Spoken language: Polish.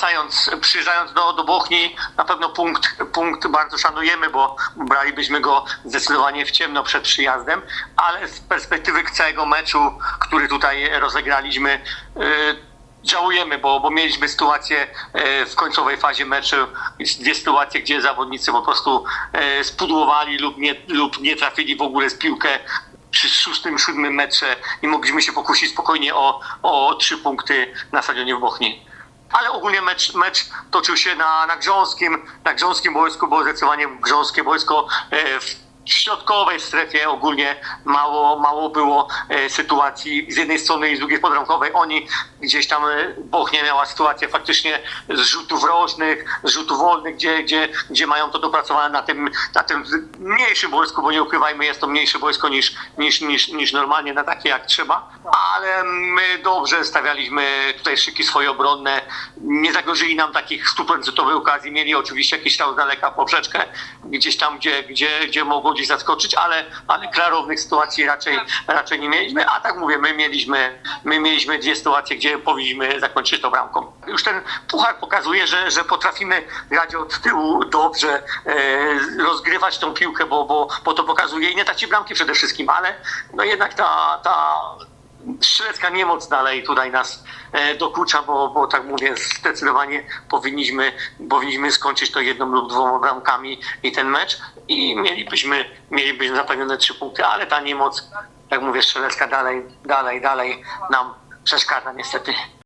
wracając, przyjeżdżając do, do Bochni, na pewno punkt, punkt bardzo szanujemy, bo bralibyśmy go zdecydowanie w ciemno przed przyjazdem, ale z perspektywy całego meczu, który tutaj rozegraliśmy, yy, Żałujemy, bo, bo mieliśmy sytuację e, w końcowej fazie meczu, dwie sytuacje, gdzie zawodnicy po prostu e, spudłowali lub nie, lub nie trafili w ogóle z piłkę przy szóstym, siódmym metrze i mogliśmy się pokusić spokojnie o, o trzy punkty na stadionie w Bochni. Ale ogólnie mecz, mecz toczył się na, na grząskim, na grząskim boisku, bo zdecydowanie grząskie boisko e, w w środkowej strefie ogólnie mało, mało było e, sytuacji z jednej strony i z drugiej podramkowej. Oni gdzieś tam e, Bochnia miała sytuację faktycznie z rzutów rożnych, z rzutów wolnych, gdzie, gdzie, gdzie mają to dopracowane na tym, na tym mniejszym boisku, bo nie ukrywajmy, jest to mniejsze boisko niż, niż, niż, niż normalnie na takie jak trzeba. Ale my dobrze stawialiśmy tutaj szyki swoje obronne. Nie zagrożyli nam takich stuprocentowych okazji. Mieli oczywiście jakiś tam z daleka poprzeczkę, gdzieś tam, gdzie, gdzie, gdzie mogą gdzieś zaskoczyć, ale, ale klarownych sytuacji raczej, raczej nie mieliśmy. A tak mówię, my mieliśmy, my mieliśmy dwie sytuacje, gdzie powinniśmy zakończyć to bramką. Już ten puchar pokazuje, że, że potrafimy grać od tyłu dobrze, e, rozgrywać tą piłkę, bo, bo, bo to pokazuje i nie traci bramki przede wszystkim, ale no jednak ta, ta strzelecka niemoc dalej tutaj nas e, dokucza, bo, bo tak mówię, zdecydowanie powinniśmy, powinniśmy skończyć to jedną lub dwoma bramkami i ten mecz i mielibyśmy, mielibyśmy zapewnione trzy punkty, ale ta niemoc, jak mówię, strzelecka dalej, dalej, dalej nam przeszkadza niestety.